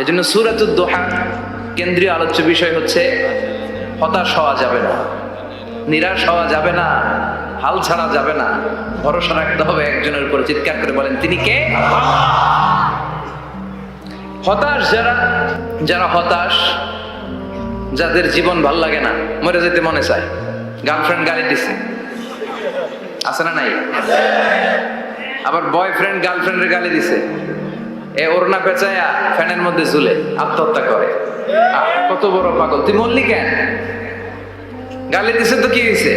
এই জন্য সুরাতুদ দোহা কেন্দ্রীয় আলোচ্য বিষয় হচ্ছে, হতাশ হওয়া যাবে না, নিরাশ হওয়া যাবে না, হাল ছাড়া যাবে না। ভরসা রাখতে হবে একজনের উপর, চিৎকার করে বলেন, তিনি কে? হতাশ যারা যারা হতাশ, যাদের জীবন ভালো লাগে না, মরে যেতে মনে চায়। গার্লফ্রেন্ড গালি দিছে। আছে না নাই? আবার বয়ফ্রেন্ড, গার্লফ্রেন্ডের গালি দিছে। এ ওড়না পেঁচায়া ফ্যানের মধ্যে ঝুলে আত্মহত্যা করে। কত বড় পাগল। তুই মরলি কেন? গালি দিছে তো কি হয়েছে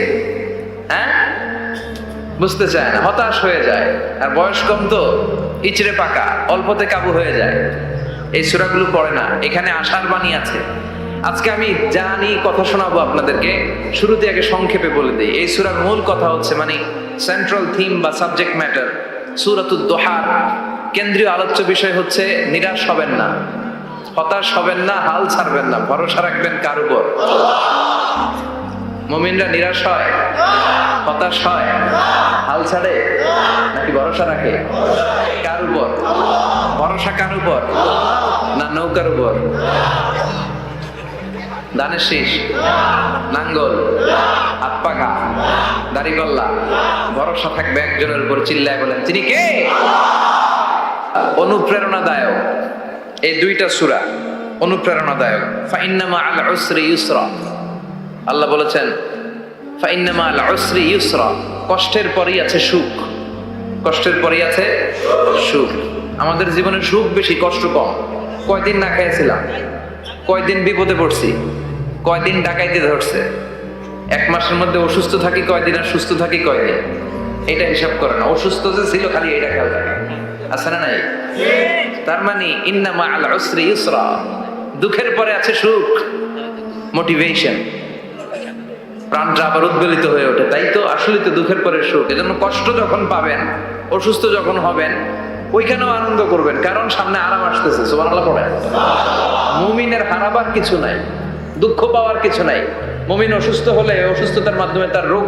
হ্যাঁ? বুঝতে চায় না, হতাশ হয়ে যায়। আর বয়স কম তো, ইচড়ে পাকা, অল্পতে কাবু হয়ে যায়। এই সুরাগুলো পড়ে না, এখানে আশার বাণী আছে। আজকে আমি জানি, কথা শোনাবো আপনাদেরকে। শুরুতে আগে সংক্ষেপে বলে দিই। এই সুরার মূল কথা হচ্ছে মানে সেন্ট্রাল থিম বা সাবজেক্ট ম্যাটার সুরাতুদ দোহার। কেন্দ্রীয় আলোচ্য বিষয় হচ্ছে নিরাশ হবেন না, হতাশ হবেন না, হাল ছাড়বেন না, ভরসা রাখবেন কার উপর? মমিনরা নিরাশ হয়, হতাশ হয়, হাল ছাড়ে নাকি ভরসা রাখে? কার উপর? ভরসা কার উপর? না নৌকার উপর? ধানের শীষ, নাঙ্গল, হাত পাখা দাড়িপাল্লা ভরসা থাকবে একজনের উপর, চিল্লায় বলেন, তিনি কে? অনুপ্রেরণাদায়ক। এই দুইটা সুরা অনুপ্রেরণাদায়ক। ফাইন্নামা আল উসরি ইউসরা। আল্লাহ বলেছেন, ফাইন্নামা আল উসরি ইউসরা। কষ্টের পরেই আছে সুখ। কষ্টের পরেই আছে সুখ। আমাদের জীবনে সুখ বেশি, কষ্ট কম। কয়দিন না খেয়েছিলাম কয়দিন বিপদে পড়ছি, কয়দিন ডাকাইতে ধরছে। এক মাসের মধ্যে অসুস্থ থাকি কয়দিন আর সুস্থ থাকি কয়দিন। এটা হিসাব করে না। অসুস্থ যে ছিল খালি এটা খেয়াল রাখে আছে না নাই? তার মানে ইন্নামা আল উসরি ইউসরা। দুঃখের পরে আছে সুখ, মোটিভেশন। প্রাণটা আবার উদ্বেলিত হয়ে ওঠে, তাই তো? আসলে তো দুঃখের পরে সুখ। এজন্য কষ্ট যখন পাবেন, অসুস্থ যখন হবেন, ওইখানেও আনন্দ করবেন। কারণ সামনে আরাম আসতেছে, সুবহানাল্লাহ পড়েন। মুমিনের হারাবার কিছু নাই, দুঃখ পাওয়ার কিছু নাই। মুমিন অসুস্থ হলে অসুস্থতার মাধ্যমে তার রোগ,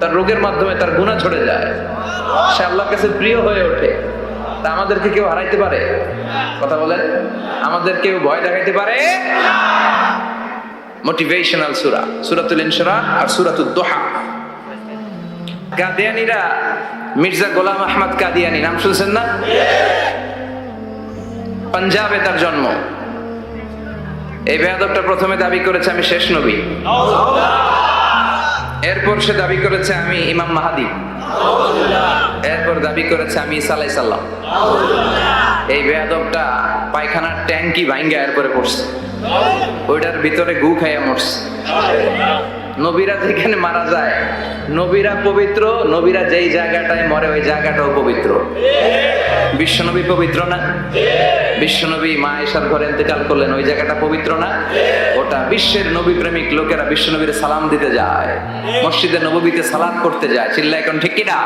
তার রোগের মাধ্যমে তার গুণা ছড়ে যায়। সে আল্লাহর কাছে প্রিয় হয়ে ওঠে। তা আমাদেরকে কেউ হারাইতে পারে? কথা বলেন। আমাদের কেউ ভয় দেখাইতে পারে? মোটিভেশনাল সুরা সুরাতুল ইনশরা আর সুরাতুল দোহা। কাদিয়ানিরা মির্জা গোলাম আহমদ কাদিয়ানি নাম শুনছেন না? পাঞ্জাবে তার জন্ম। এই বেয়াদবটা প্রথমে দাবি করেছে আমি শেষ নবী। এরপর সে দাবি করেছে আমি ইমাম মাহাদি। এরপর দাবি করেছে আমি সালাই সাল্লাম এই বেয়াদবটা পায়খানার ট্যাঙ্কি ভাঙ্গা এরপরে পড়ছে। ওইটার ভিতরে গু খাইয়া মরছে। নবীরা যেখানে মারা যায় নবীরা পবিত্র, নবীরা যেই জায়গাটায় মরে, ওই জায়গাটাও পবিত্র। বিশ্বনবী পবিত্র না? বিশ্বনবী মা এসার ঘরে ইন্তেকাল করলেন, ওই জায়গাটা পবিত্র না? ওটা বিশ্বের নবী প্রেমিক লোকেরা বিশ্বনবীর সালাম দিতে যায়, মসজিদে নবীতে সালাম করতে যায় চিল্লা এখন ঠিক কিনা?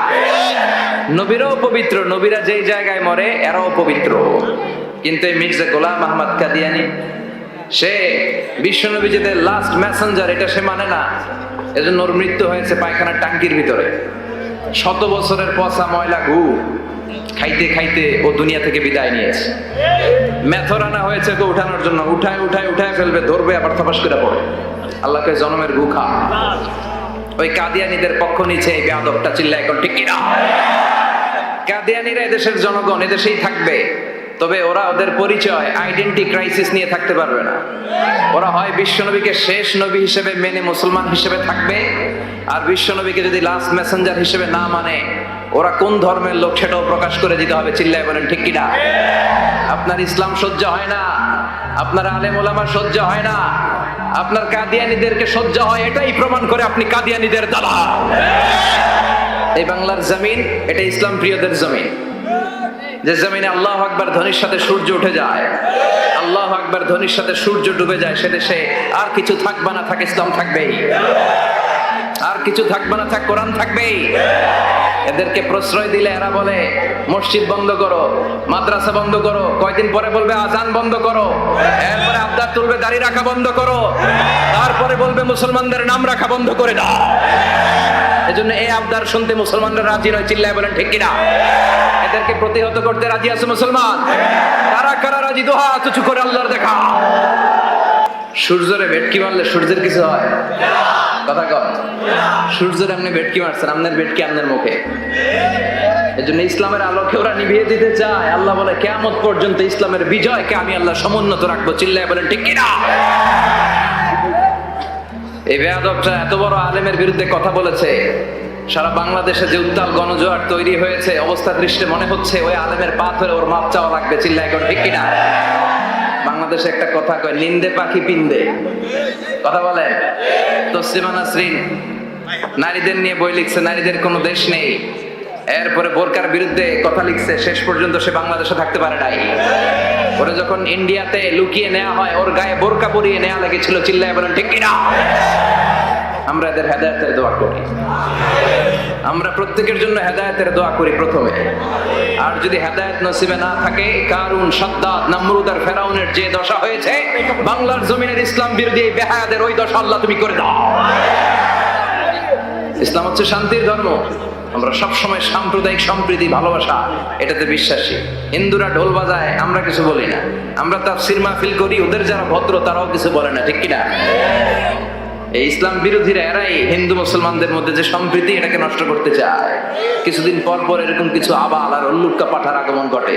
নবীরাও পবিত্র, নবীরা যেই জায়গায় মরে, এরাও পবিত্র। কিন্তু এই মির্জা গোলাম আহমদ কাদিয়ানি সে বিশ্বনবী যে লাস্ট মেসেঞ্জার এটা সে মানে না। এজন্য ওর মৃত্যু হয়েছে পায়খানার টাঙ্কির ভিতরে। শত বছরের পচা ময়লা গু খাইতে খাইতে ও দুনিয়া থেকে বিদায় নিয়েছে। মেথর আনা হয়েছে ওকে উঠানোর জন্য। উঠায় উঠায় উঠায় ফেলবে, ধরবে, আবার থপাস করে পড়ে। আল্লাহকে জনমের গু খা। ওই কাদিয়ানিদের পক্ষ নিচে এই বেয়াদবটা চিল্লা এখন ঠিক কিনা? কাদিয়ানিরা এদেশের জনগণ, এদেশেই থাকবে। তবে ওরা ওদের পরিচয় আইডেন্টি ক্রাইসিস নিয়ে থাকতে পারবে না। ওরা হয় বিশ্বনবীকে শেষ নবী হিসেবে মেনে মুসলমান হিসেবে থাকবে, আর বিশ্বনবীকে যদি লাস্ট মেসেঞ্জার হিসেবে না মানে ওরা কোন ধর্মের লোক সেটাও প্রকাশ করে দিতে হবে, চিল্লায় বলেন, ঠিক কিনা? আপনার ইসলাম সহ্য হয় না, আপনার আলেম ওলামা সহ্য হয় না, আপনার কাদিয়ানিদেরকে সহ্য হয়, এটাই প্রমাণ করে আপনি কাদিয়ানিদের দালা এই বাংলার জমিন, এটা ইসলাম প্রিয়দের জমিন। যে জমিনে আল্লাহ আকবার ধ্বনির সাথে সূর্য উঠে যায়। আল্লাহ আকবার ধ্বনির সাথে সূর্য ডুবে যায় সে দেশে আর কিছু থাকবে না, থাক ইসলাম থাকবেই। আর কিছু থাকবে না, থাক কোরআন থাকবেই। এদেরকে প্রশ্রয় দিলে এরা বলে, মসজিদ বন্ধ করো, মাদ্রাসা বন্ধ করো, কয়দিন পরে বলবে, আজান বন্ধ করো। তুলবে, দাড়ি রাখা বন্ধ করো। তারপরে বলবে, মুসলমানদের নাম রাখা বন্ধ করে দাও। এজন্য এই আবদার শুনতে মুসলমানরা রাজি নয়, চিল্লায় বলেন, ঠিক কিনা? এদেরকে প্রতিহত করতে রাজি আছে মুসলমান? কারা কারা রাজি? দোহা তুচু করে আল্লাহর দেখা। সূর্যরে ভেটকি মারলে সূর্যের কিছু হয়? কথা কর সূর্যের এমনি ভেটকি মারছেন আপনার ভেটকি আপনার মুখে। এজন্য ইসলামের আলোকে ওরা নিভিয়ে দিতে চায়। আল্লাহ বলে, কেয়ামত পর্যন্ত ইসলামের বিজয়কে আমি আল্লাহ সমুন্নত রাখব। চিল্লায় বলেন, ঠিক কিনা? এই বেয়াদবটা এত বড় আলেমের বিরুদ্ধে কথা বলেছে। সারা বাংলাদেশে যে উত্তাল গণজোয়ার তৈরি হয়েছে, অবস্থা দৃষ্টে মনে হচ্ছে ওই আলেমের পা ধরে ওর মাপ চাওয়া লাগবে। চিল্লায় এখন ঠিক কিনা? বাংলাদেশে একটা কথা কয়, নিন্দে পাখি পিন্দে। কথা বলে তসলিমা নাসরিন, নারীদের নিয়ে বই লিখছে, নারীদের কোনো দেশ নেই। এরপরে বোরকার বিরুদ্ধে কথা লিখছে, শেষ পর্যন্ত সে বাংলাদেশে থাকতে পারে নাই। ওরে যখন ইন্ডিয়াতে লুকিয়ে নেওয়া হয়, ওর গায়ে বোরকা পরিয়ে নেওয়া লেগেছিল, চিল্লায় বলেন, ঠিক কিনা? আমরা এদের হেদায়তের দোয়া করি। আমরা প্রত্যেকের জন্য হেদায়তের দোয়া করি প্রথমে। আর যদি হেদায়ত নসিবে না থাকে, কারুন, সাদ্দাত, নামরুদ আর ফেরাউনের যে দশা হয়েছে, বাংলার জমিনের ইসলাম বিরোধী এই বেহায়াদের ওই দশা আল্লাহ তুমি করে দাও। ইসলাম হচ্ছে শান্তির ধর্ম। আমরা সবসময় সাম্প্রদায়িক সম্প্রীতি, ভালোবাসা, এটাতে বিশ্বাসী। হিন্দুরা ঢোল বাজায়, আমরা কিছু বলি না। আমরা তার সিরমা ফিল করি, ওদের যারা ভদ্র, তারাও কিছু বলে না, ঠিক কিনা? এই ইসলাম বিরোধীরা, এরাই হিন্দু মুসলমানদের মধ্যে যে সম্প্রীতি, এটাকে নষ্ট করতে চায়। কিছুদিন পর পর এরকম কিছু আবাল আর উল্লুক্কা পাঠার আগমন ঘটে।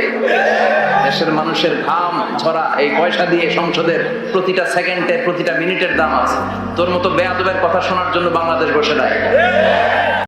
দেশের মানুষের ঘাম, ঝরা, এই পয়সা দিয়ে সংসদের প্রতিটা সেকেন্ডের, প্রতিটা মিনিটের দাম আছে। তোর মতো বেয়াদবের কথা শোনার জন্য বাংলাদেশ বসে নাই।